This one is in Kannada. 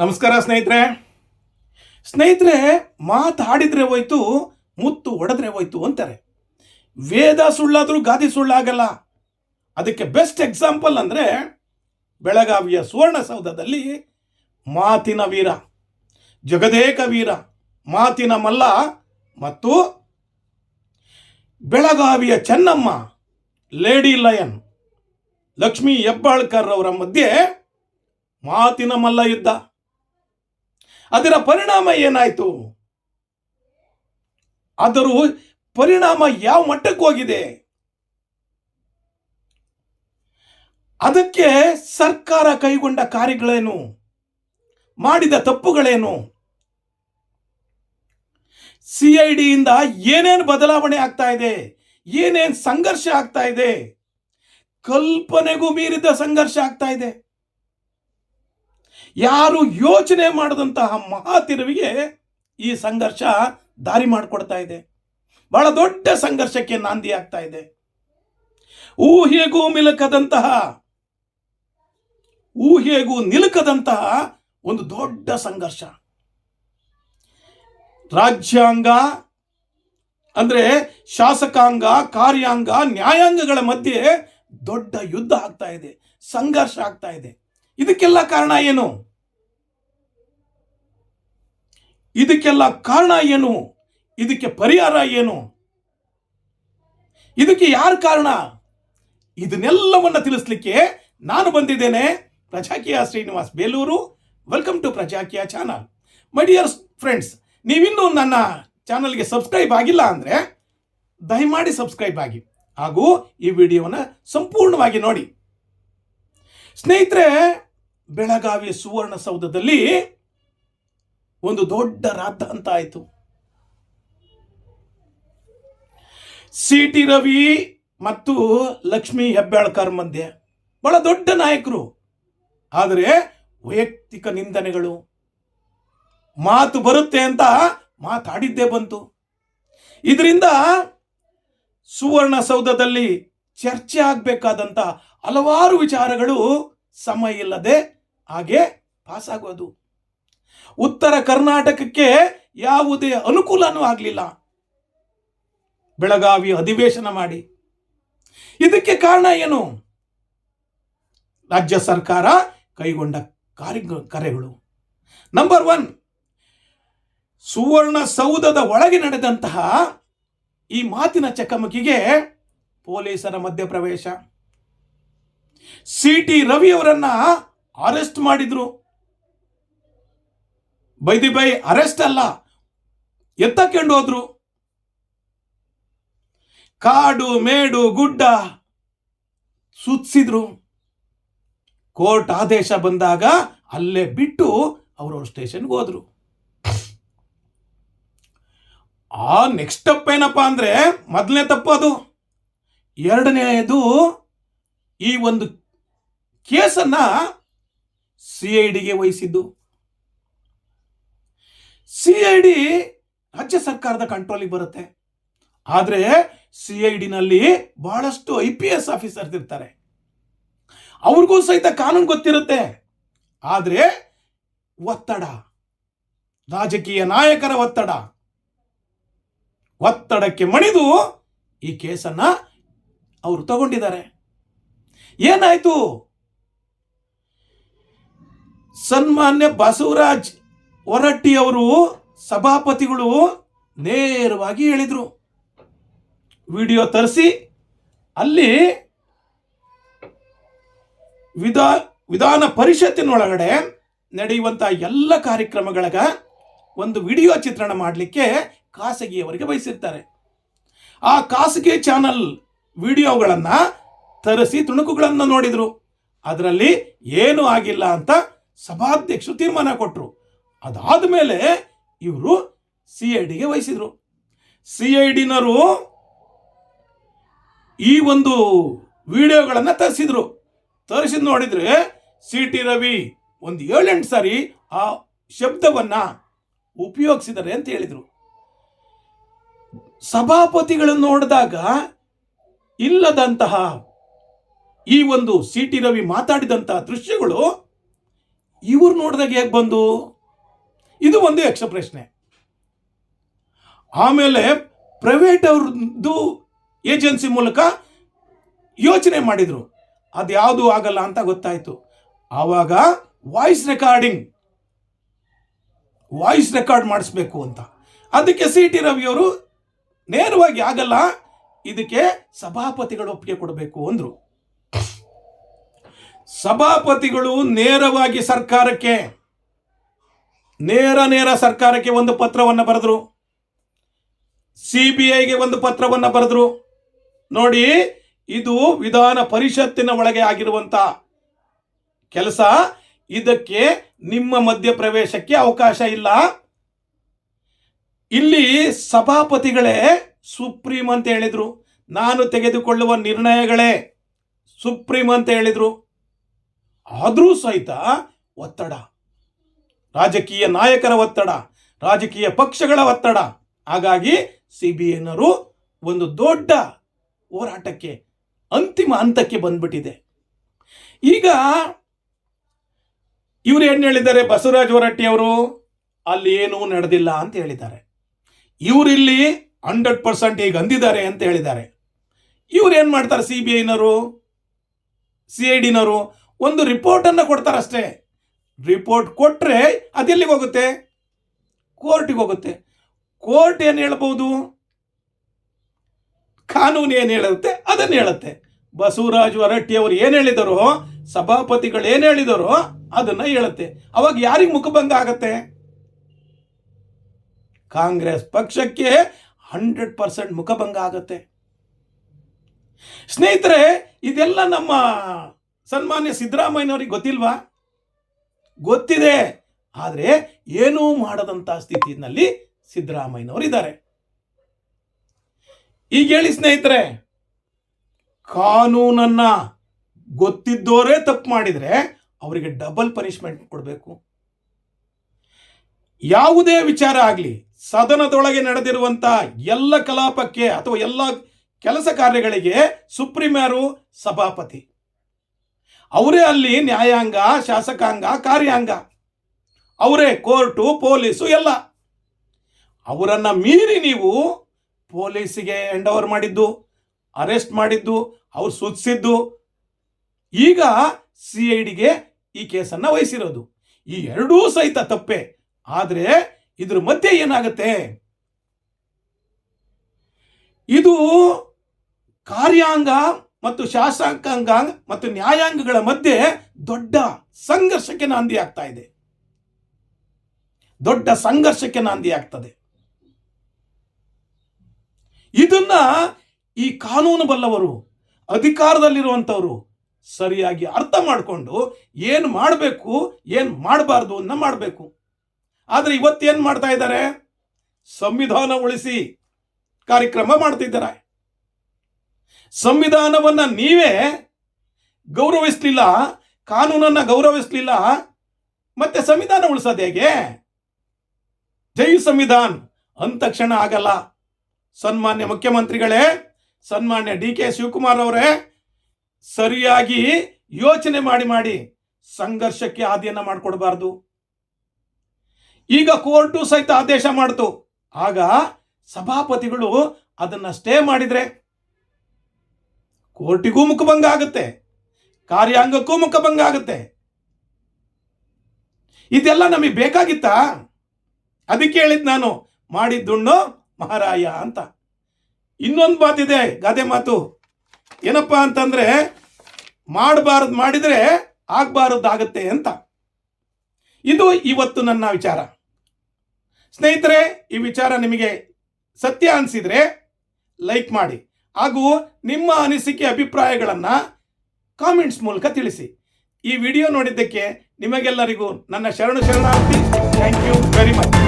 ನಮಸ್ಕಾರ ಸ್ನೇಹಿತರೆ. ಸ್ನೇಹಿತರೆ ಮಾತಾಡಿದ್ರೆ ಹೋಯ್ತು, ಮುತ್ತು ಒಡೆದ್ರೆ ಹೋಯ್ತು ಅಂತಾರೆ. ವೇದ ಸುಳ್ಳಾದರೂ ಗಾದಿ ಸುಳ್ಳಾಗಲ್ಲ. ಅದಕ್ಕೆ ಬೆಸ್ಟ್ ಎಕ್ಸಾಂಪಲ್ ಅಂದರೆ ಬೆಳಗಾವಿಯ ಸುವರ್ಣಸೌಧದಲ್ಲಿ ಮಾತಿನ ವೀರ, ಜಗದೇಕ ವೀರ, ಮಾತಿನ ಮಲ್ಲ ಮತ್ತು ಬೆಳಗಾವಿಯ ಚೆನ್ನಮ್ಮ, ಲೇಡಿ ಲಯನ್, ಲಕ್ಷ್ಮೀ ಹೆಬ್ಬಾಳ್ಕರ್ ಅವರ ಮಧ್ಯೆ ಮಾತಿನ ಮಲ್ಲ ಯುದ್ಧ. ಅದರ ಪರಿಣಾಮ ಏನಾಯಿತು? ಅದರ ಪರಿಣಾಮ ಯಾವ ಮಟ್ಟಕ್ಕೆ ಹೋಗಿದೆ? ಅದಕ್ಕೆ ಸರ್ಕಾರ ಕೈಗೊಂಡ ಕಾರ್ಯಗಳೇನು? ಮಾಡಿದ ತಪ್ಪುಗಳೇನು? ಸಿ ಐ ಡಿಯಿಂದ ಏನೇನು ಬದಲಾವಣೆ ಆಗ್ತಾ ಇದೆ? ಏನೇನು ಸಂಘರ್ಷ ಆಗ್ತಾ ಇದೆ? ಕಲ್ಪನೆಗೂ ಮೀರಿದ ಸಂಘರ್ಷ ಆಗ್ತಾ ಇದೆ. ಯಾರು ಯೋಚನೆ ಮಾಡಿದಂತಹ ಮಹಾ ತಿರುವಿಗೆ ಈ ಸಂಘರ್ಷ ದಾರಿ ಮಾಡಿಕೊಡ್ತಾ ಇದೆ. ಬಹಳ ದೊಡ್ಡ ಸಂಘರ್ಷಕ್ಕೆ ನಾಂದಿ ಆಗ್ತಾ ಇದೆ. ಊಹೆಗೂ ಮಿಲುಕದಂತಹ ಊಹೆಗೂ ನಿಲುಕದಂತಹ ಒಂದು ದೊಡ್ಡ ಸಂಘರ್ಷ. ರಾಜ್ಯಾಂಗ ಅಂದರೆ ಶಾಸಕಾಂಗ, ಕಾರ್ಯಾಂಗ, ನ್ಯಾಯಾಂಗಗಳ ಮಧ್ಯೆ ದೊಡ್ಡ ಯುದ್ಧ ಆಗ್ತಾ ಇದೆ, ಸಂಘರ್ಷ ಆಗ್ತಾ ಇದೆ. ಇದಕ್ಕೆಲ್ಲ ಕಾರಣ ಏನು? ಇದಕ್ಕೆಲ್ಲ ಕಾರಣ ಏನು? ಇದಕ್ಕೆ ಪರಿಹಾರ ಏನು? ಇದಕ್ಕೆ ಯಾರು ಕಾರಣ? ಇದನ್ನೆಲ್ಲವನ್ನ ತಿಳಿಸ್ಲಿಕ್ಕೆ ನಾನು ಬಂದಿದ್ದೇನೆ Prajakeeya Srinivas Belur. Welcome to Prajakeeya channel. My dear friends ನೀವಿನ್ನೂ ನನ್ನ ಚಾನಲ್ಗೆ ಸಬ್ಸ್ಕ್ರೈಬ್ ಆಗಿಲ್ಲ ಅಂದರೆ ದಯಮಾಡಿ ಸಬ್ಸ್ಕ್ರೈಬ್ ಆಗಿ ಹಾಗೂ ಈ ವಿಡಿಯೋವನ್ನು ಸಂಪೂರ್ಣವಾಗಿ ನೋಡಿ. ಸ್ನೇಹಿತರೆ ಬೆಳಗಾವಿ ಸುವರ್ಣಸೌಧದಲ್ಲಿ ಒಂದು ದೊಡ್ಡ ರಾದ್ದ ಅಂತ ಆಯಿತು. ಸಿ ಟಿ ರವಿ ಮತ್ತು ಲಕ್ಷ್ಮೀ ಹೆಬ್ಬಾಳ್ಕರ್ ಮಧ್ಯೆ. ಬಹಳ ದೊಡ್ಡ ನಾಯಕರು. ಆದರೆ ವೈಯಕ್ತಿಕ ನಿಂದನೆಗಳು. ಮಾತು ಬರುತ್ತೆ ಅಂತ ಮಾತಾಡಿದ್ದೇ ಬಂತು. ಇದರಿಂದ ಸುವರ್ಣಸೌಧದಲ್ಲಿ ಚರ್ಚೆ ಆಗಬೇಕಾದಂಥ ಹಲವಾರು ವಿಚಾರಗಳು ಸಮಯ ಇಲ್ಲದೆ ಹಾಗೆ ಪಾಸ್ ಆಗೋದು ಉತ್ತರ ಕರ್ನಾಟಕಕ್ಕೆ ಯಾವುದೇ ಅನುಕೂಲನೂ ಆಗಲಿಲ್ಲ. ಬೆಳಗಾವಿ ಅಧಿವೇಶನ ಮಾಡಿ. ಇದಕ್ಕೆ ಕಾರಣ ಏನು? ರಾಜ್ಯ ಸರ್ಕಾರ ಕೈಗೊಂಡ ಕಾರ್ಯ ಕರೆಗಳು. ನಂಬರ್ ಒನ್ ಸುವರ್ಣ ಸೌಧದ ಒಳಗೆ ನಡೆದಂತಹ ಈ ಮಾತಿನ ಚಕಮಕಿಗೆ ಪೊಲೀಸರ ಮಧ್ಯಪ್ರವೇಶ. ಸಿ ಟಿ ರವಿ ಅವರನ್ನ ಅರೆಸ್ಟ್ ಮಾಡಿದ್ರು. ಬೈದಿ ಬೈ ಅರೆಸ್ಟ್ ಅಲ್ಲ, ಎತ್ತಕೊಂಡು ಹೋದ್ರು. ಕಾಡು, ಮೇಡು, ಗುಡ್ಡ ಸುತ್ತಿಸಿದ್ರು. ಕೋರ್ಟ್ ಆದೇಶ ಬಂದಾಗ ಅಲ್ಲೇ ಬಿಟ್ಟು ಅವ್ರವ್ರ ಸ್ಟೇಷನ್ಗೆ ಹೋದ್ರು. ಆ ನೆಕ್ಸ್ಟ್ ಸ್ಟೆಪ್ ಏನಪ್ಪಾ ಅಂದ್ರೆ ಮೊದಲನೇ ತಪ್ಪು ಅದು. ಎರಡನೇದು ಈ ಒಂದು ಕೇಸನ್ನ ಸಿ ಐ ಡಿಗೆ ವಹಿಸಿದ್ದು. ಸಿ ಐ ಡಿ ರಾಜ್ಯ ಸರ್ಕಾರದ ಕಂಟ್ರೋಲಿಗೆ ಬರುತ್ತೆ. ಆದರೆ ಸಿ ಐ ಡಿನಲ್ಲಿ ಬಹಳಷ್ಟು ಐ ಪಿ ಎಸ್ ಆಫೀಸರ್ಸ್ ಇರ್ತಾರೆ. ಅವ್ರಿಗೂ ಸಹಿತ ಕಾನೂನು ಗೊತ್ತಿರುತ್ತೆ. ಆದರೆ ಒತ್ತಡ, ರಾಜಕೀಯ ನಾಯಕರ ಒತ್ತಡ. ಒತ್ತಡಕ್ಕೆ ಮಣಿದು ಈ ಕೇಸನ್ನ ಅವರು ತಗೊಂಡಿದ್ದಾರೆ. ಏನಾಯ್ತು? ಸನ್ಮಾನ್ಯ ಬಸವರಾಜ್ ಹೊರಟ್ಟಿಯವರು ಸಭಾಪತಿಗಳು ನೇರವಾಗಿ ಹೇಳಿದರು. ವಿಡಿಯೋ ತರಿಸಿ, ಅಲ್ಲಿ ವಿಧಾ, ವಿಧಾನ ಪರಿಷತ್ತಿನೊಳಗಡೆ ನಡೆಯುವಂಥ ಎಲ್ಲ ಕಾರ್ಯಕ್ರಮಗಳಗ ಒಂದು ವಿಡಿಯೋ ಚಿತ್ರಣ ಮಾಡಲಿಕ್ಕೆ ಖಾಸಗಿಯವರಿಗೆ ಬಯಸಿರ್ತಾರೆ. ಆ ಖಾಸಗಿ ಚಾನಲ್ ವಿಡಿಯೋಗಳನ್ನು ತರಿಸಿ ತುಣುಕುಗಳನ್ನು ನೋಡಿದರು. ಅದರಲ್ಲಿ ಏನೂ ಆಗಿಲ್ಲ ಅಂತ ಸಭಾಧ್ಯಕ್ಷರು ತೀರ್ಮಾನ ಕೊಟ್ಟರು ಅದಾದ ಮೇಲೆ ಇವರು ಸಿ ಐ ಡಿಗೆ ವಹಿಸಿದರು. ಸಿ ಐ ಡಿನರು ಈ ಒಂದು ವಿಡಿಯೋಗಳನ್ನು ತರಿಸಿದ್ರು. ತರಿಸಿದ್ ನೋಡಿದ್ರೆ ಸಿ ಟಿ ರವಿ ಒಂದು ಏಳೆಂಟು ಸಾರಿ ಆ ಶಬ್ದವನ್ನು ಉಪಯೋಗಿಸಿದ್ದಾರೆ ಅಂತ ಹೇಳಿದರು. ಸಭಾಪತಿಗಳನ್ನು ನೋಡಿದಾಗ ಇಲ್ಲದಂತಹ ಈ ಒಂದು ಸಿ ಟಿ ರವಿ ಮಾತಾಡಿದಂತಹ ದೃಶ್ಯಗಳು ಇವ್ರು ನೋಡಿದಾಗ ಹೇಗೆ ಬಂದು? ಇದು ಒಂದು ಯಕ್ಷ ಪ್ರಶ್ನೆ. ಆಮೇಲೆ ಪ್ರೈವೇಟ್ ಅವ್ರದ್ದು ಏಜೆನ್ಸಿ ಮೂಲಕ ಯೋಚನೆ ಮಾಡಿದರು. ಅದ್ಯಾವುದು ಆಗಲ್ಲ ಅಂತ ಗೊತ್ತಾಯಿತು. ಆವಾಗ ವಾಯ್ಸ್ ರೆಕಾರ್ಡಿಂಗ್. ವಾಯ್ಸ್ ರೆಕಾರ್ಡ್ ಮಾಡಿಸ್ಬೇಕು ಅಂತ. ಅದಕ್ಕೆ ಸಿ ಟಿ ರವಿಯವರು ನೇರವಾಗಿ ಆಗಲ್ಲ, ಇದಕ್ಕೆ ಸಭಾಪತಿಗಳು ಒಪ್ಪಿಗೆ ಕೊಡಬೇಕು ಅಂದರು. ಸಭಾಪತಿಗಳು ನೇರವಾಗಿ ಸರ್ಕಾರಕ್ಕೆ, ನೇರ ನೇರ ಸರ್ಕಾರಕ್ಕೆ ಒಂದು ಪತ್ರವನ್ನು ಬರೆದ್ರು. ಸಿ ಬಿ ಐಗೆ ಒಂದು ಪತ್ರವನ್ನು ಬರೆದ್ರು. ನೋಡಿ, ಇದು ವಿಧಾನ ಪರಿಷತ್ತಿನ ಒಳಗೆ ಆಗಿರುವಂತ ಕೆಲಸ. ಇದಕ್ಕೆ ನಿಮ್ಮ ಮಧ್ಯ ಪ್ರವೇಶಕ್ಕೆ ಅವಕಾಶ ಇಲ್ಲ. ಇಲ್ಲಿ ಸಭಾಪತಿಗಳೇ ಸುಪ್ರೀಂ ಅಂತ ಹೇಳಿದರು. ನಾನು ತೆಗೆದುಕೊಳ್ಳುವ ನಿರ್ಣಯಗಳೇ ಸುಪ್ರೀಂ ಅಂತ ಹೇಳಿದ್ರು. ಆದರೂ ಸಹಿತ ಒತ್ತಡ. ರಾಜಕೀಯ ನಾಯಕರ ಒತ್ತಡ, ರಾಜಕೀಯ ಪಕ್ಷಗಳ ಒತ್ತಡ. ಹಾಗಾಗಿ ಸಿ ಬಿ ಎನ್ನರು ಒಂದು ದೊಡ್ಡ ಹೋರಾಟಕ್ಕೆ, ಅಂತಿಮ ಹಂತಕ್ಕೆ ಬಂದ್ಬಿಟ್ಟಿದೆ. ಈಗ ಇವರು ಏನು ಹೇಳಿದ್ದಾರೆ? ಬಸವರಾಜ ಹೊರಟ್ಟಿ ಅವರು, ಅಲ್ಲಿ ಏನೂ ನಡೆದಿಲ್ಲ ಅಂತ ಹೇಳಿದ್ದಾರೆ. ಇವರಿಲ್ಲಿ ಹಂಡ್ರೆಡ್ ಪರ್ಸೆಂಟ್ ಈಗ ಅಂದಿದ್ದಾರೆ ಅಂತ ಹೇಳಿದ್ದಾರೆ. ಇವ್ರು ಏನು ಮಾಡ್ತಾರೆ? ಸಿ ಬಿ ಐನವರು ಸಿ ಐ ಡಿನವರು ಒಂದು ರಿಪೋರ್ಟನ್ನು ಕೊಡ್ತಾರಷ್ಟೇ. ರಿಪೋರ್ಟ್ ಕೊಟ್ಟರೆ ಅದೆಲ್ಲಿಗೆ ಹೋಗುತ್ತೆ? ಕೋರ್ಟಿಗೆ ಹೋಗುತ್ತೆ. ಕೋರ್ಟ್ ಏನು ಹೇಳ್ಬೋದು ಕಾನೂನು ಏನು ಹೇಳುತ್ತೆ? ಅದನ್ನು ಹೇಳುತ್ತೆ. ಬಸವರಾಜು ಹೊರಟ್ಟಿ ಅವರು ಏನು ಹೇಳಿದರು, ಸಭಾಪತಿಗಳು ಏನು ಹೇಳಿದರು ಅದನ್ನು ಹೇಳುತ್ತೆ. ಅವಾಗ ಯಾರಿಗೆ ಮುಖಭಂಗ ಆಗತ್ತೆ? ಕಾಂಗ್ರೆಸ್ ಪಕ್ಷಕ್ಕೆ ಹಂಡ್ರೆಡ್ ಪರ್ಸೆಂಟ್ ಮುಖಭಂಗ ಆಗತ್ತೆ. ಸ್ನೇಹಿತರೆ, ಇದೆಲ್ಲ ನಮ್ಮ ಸನ್ಮಾನ್ಯ ಸಿದ್ದರಾಮಯ್ಯನವ್ರಿಗೆ ಗೊತ್ತಿಲ್ವಾ? ಗೊತ್ತಿದೆ. ಆದರೆ ಏನೂ ಮಾಡದಂಥ ಸ್ಥಿತಿನಲ್ಲಿ ಸಿದ್ದರಾಮಯ್ಯನವರು ಇದ್ದಾರೆ. ಈಗ ಹೇಳಿ ಸ್ನೇಹಿತರೆ, ಕಾನೂನನ್ನು ಗೊತ್ತಿದ್ದೋರೇ ತಪ್ಪು ಮಾಡಿದರೆ ಅವರಿಗೆ ಡಬಲ್ ಪನಿಷ್ಮೆಂಟ್ ಕೊಡಬೇಕು. ಯಾವುದೇ ವಿಚಾರ ಆಗಲಿ, ಸದನದೊಳಗೆ ನಡೆದಿರುವಂಥ ಎಲ್ಲ ಕಲಾಪಕ್ಕೆ ಅಥವಾ ಎಲ್ಲ ಕೆಲಸ ಕಾರ್ಯಗಳಿಗೆ ಸುಪ್ರೀಂ ಯಾರು ಸಭಾಪತಿ. ಅವರೇ ಅಲ್ಲಿ ನ್ಯಾಯಾಂಗ, ಶಾಸಕಾಂಗ, ಕಾರ್ಯಾಂಗ. ಅವರೇ ಕೋರ್ಟು, ಪೊಲೀಸು ಎಲ್ಲ. ಅವರನ್ನು ಮೀರಿ ನೀವು ಪೊಲೀಸಿಗೆ ಎಂಡ್ ಓವರ್ ಮಾಡಿದ್ದು ಅರೆಸ್ಟ್ ಮಾಡಿದ್ದು, ಅವ್ರು ಸುತ್ತಿಸಿದ್ದು ಈಗ ಸಿ ಐ ಡಿಗೆ ಈ ಕೇಸನ್ನು ವಹಿಸಿರೋದು. ಈ ಎರಡೂ ಸಹಿತ ತಪ್ಪೆ. ಆದರೆ ಇದ್ರ ಮಧ್ಯೆ ಏನಾಗುತ್ತೆ? ಇದು ಕಾರ್ಯಾಂಗ ಮತ್ತು ಶಾಸಕಾಂಗ ಮತ್ತು ನ್ಯಾಯಾಂಗಗಳ ಮಧ್ಯೆ ದೊಡ್ಡ ಸಂಘರ್ಷಕ್ಕೆ ನಾಂದಿ ಆಗ್ತಾ ಇದೆ. ದೊಡ್ಡ ಸಂಘರ್ಷಕ್ಕೆ ನಾಂದಿ ಆಗ್ತದೆ. ಇದನ್ನ ಈ ಕಾನೂನು ಬಲ್ಲವರು, ಅಧಿಕಾರದಲ್ಲಿರುವಂಥವರು ಸರಿಯಾಗಿ ಅರ್ಥ ಮಾಡಿಕೊಂಡು ಏನು ಮಾಡಬೇಕು, ಏನು ಮಾಡಬಾರ್ದು ಅನ್ನ ಮಾಡಬೇಕು. ಆದರೆ ಇವತ್ತೇನು ಮಾಡ್ತಾ ಇದ್ದಾರೆ? ಸಂವಿಧಾನ ಉಳಿಸಿ ಕಾರ್ಯಕ್ರಮ ಮಾಡ್ತಿದ್ದಾರೆ. ಸಂವಿಧಾನವನ್ನ ನೀವೇ ಗೌರವಿಸ್ಲಿಲ್ಲ, ಕಾನೂನನ್ನ ಗೌರವಿಸ್ಲಿಲ್ಲ, ಮತ್ತೆ ಸಂವಿಧಾನ ಉಳಿಸೋದು ಹೇಗೆ? ಜೈ ಸಂವಿಧಾನ್ ಅಂತಕ್ಷಣ ಆಗಲ್ಲ. ಸನ್ಮಾನ್ಯ ಮುಖ್ಯಮಂತ್ರಿಗಳೇ, ಸನ್ಮಾನ್ಯ ಡಿ ಕೆ ಶಿವಕುಮಾರ್ ಅವರೇ, ಸರಿಯಾಗಿ ಯೋಚನೆ ಮಾಡಿ ಮಾಡಿ ಸಂಘರ್ಷಕ್ಕೆ ಆದಿಯನ್ನು ಮಾಡಿಕೊಡ್ಬಾರ್ದು. ಈಗ ಕೋರ್ಟು ಸಹಿತ ಆದೇಶ ಮಾಡ್ತು. ಆಗ ಸಭಾಪತಿಗಳು ಅದನ್ನು ಸ್ಟೇ ಮಾಡಿದ್ರೆ ಕೋರ್ಟಿಗೂ ಮುಖಭಂಗ ಆಗುತ್ತೆ ಕಾರ್ಯಾಂಗಕ್ಕೂ ಮುಖಭಂಗ ಆಗುತ್ತೆ ಇದೆಲ್ಲ ನಮಗೆ ಬೇಕಾಗಿತ್ತಾ? ಅದಕ್ಕೆ ಹೇಳಿದ್ ನಾನು, ಮಾಡಿದ್ದುಣ್ಣು ಮಹಾರಾಯ ಅಂತ. ಇನ್ನೊಂದು ಮಾತಿದೆ, ಗಾದೆ ಮಾತು. ಏನಪ್ಪ ಅಂತಂದ್ರೆ, ಮಾಡಬಾರದು ಮಾಡಿದ್ರೆ ಆಗುತ್ತೆ ಅಂತ. ಇದು ಇವತ್ತು ನನ್ನ ವಿಚಾರ. ಸ್ನೇಹಿತರೆ, ಈ ವಿಚಾರ ನಿಮಗೆ ಸತ್ಯ ಅನಿಸಿದ್ರೆ ಲೈಕ್ ಮಾಡಿ. ಹಾಗೂ ನಿಮ್ಮ ಅನಿಸಿಕೆ ಅಭಿಪ್ರಾಯಗಳನ್ನು ಕಾಮೆಂಟ್ಸ್ ಮೂಲಕ ತಿಳಿಸಿ. ಈ ವಿಡಿಯೋ ನೋಡಿದ್ದಕ್ಕೆ ನಿಮಗೆಲ್ಲರಿಗೂ ನನ್ನ ಶರಣು ಶರಣಾರ್ಥಿ. Thank you very much